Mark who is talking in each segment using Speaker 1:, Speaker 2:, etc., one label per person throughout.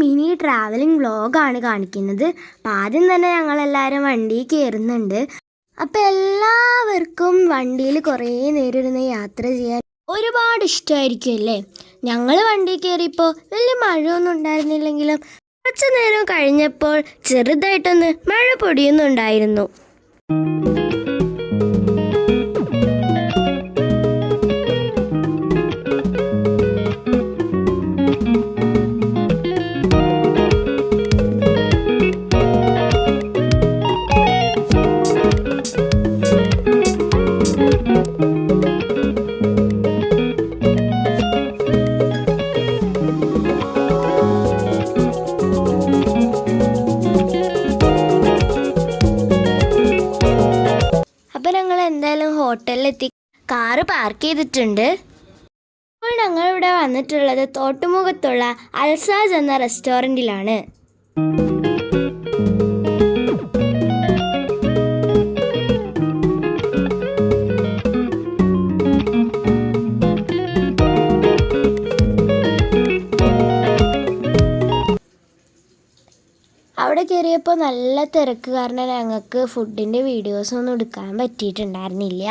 Speaker 1: Mini travelling വ്ളോഗാണ് കാണിക്കുന്നത്. അപ്പം ആദ്യം തന്നെ ഞങ്ങളെല്ലാവരും വണ്ടിയിൽ കയറുന്നുണ്ട് അപ്പം എല്ലാവർക്കും വണ്ടിയിൽ കുറേ നേരം ഇരുന്ന് യാത്ര ചെയ്യാൻ ഒരുപാട് ഇഷ്ടമായിരിക്കും അല്ലേ? ഞങ്ങൾ വണ്ടി കയറിയപ്പോൾ വലിയ മഴയൊന്നും ഉണ്ടായിരുന്നില്ലെങ്കിലും കുറച്ച് നേരം കഴിഞ്ഞപ്പോൾ ചെറുതായിട്ടൊന്ന് മഴ പൊടിയുന്നുണ്ടായിരുന്നു. ഞങ്ങൾ എന്തായാലും ഹോട്ടലിലെത്തി കാറ് പാർക്ക് ചെയ്തിട്ടുണ്ട്. ഇപ്പോൾ ഞങ്ങളിവിടെ വന്നിട്ടുള്ളത് തോട്ടുമുഖത്തുള്ള അൽസാജ് എന്ന റെസ്റ്റോറന്റിലാണ്. അവിടെ കയറിയപ്പോൾ നല്ല തിരക്ക് കാരണം ഞങ്ങൾക്ക് ഫുഡിന്റെ വീഡിയോസൊന്നും എടുക്കാൻ പറ്റിയിട്ടുണ്ടായിരുന്നില്ല.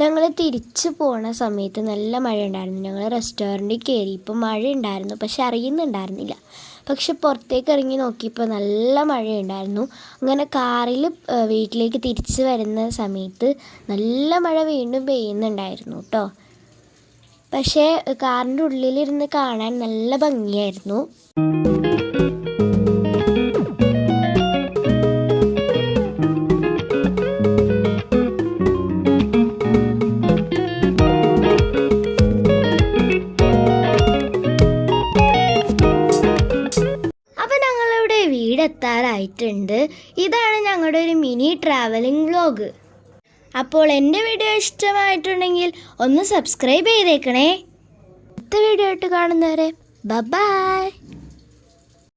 Speaker 1: ഞങ്ങൾ തിരിച്ചു പോണ സമയത്ത് നല്ല മഴ ഉണ്ടായിരുന്നു ഞങ്ങൾ റെസ്റ്റോറന്റിൽ കയറിയപ്പോൾ മഴ ഉണ്ടായിരുന്നു പക്ഷെ അറിയുന്നുണ്ടായിരുന്നില്ല. പക്ഷെ പുറത്തേക്ക് ഇറങ്ങി നോക്കിയപ്പോൾ നല്ല മഴയുണ്ടായിരുന്നു. അങ്ങനെ കാറിൽ വീട്ടിലേക്ക് തിരിച്ചു വരുന്ന സമയത്ത് നല്ല മഴ വീണ്ടും പെയ്യുന്നുണ്ടായിരുന്നു കേട്ടോ പക്ഷേ കാറിന്റെ ഉള്ളിലിരുന്ന് കാണാൻ നല്ല ഭംഗിയായിരുന്നു. വീടെത്താറായിട്ടുണ്ട് ഇതാണ് ഞങ്ങളുടെ ഒരു മിനി ട്രാവലിംഗ് വ്ലോഗ് അപ്പോൾ എന്റെ വീഡിയോ ഇഷ്ടമായിട്ടുണ്ടെങ്കിൽ ഒന്ന് സബ്സ്ക്രൈബ് ചെയ്തേക്കണേ. അടുത്ത വീഡിയോ ആയിട്ട് കാണുന്നവരെ ബൈ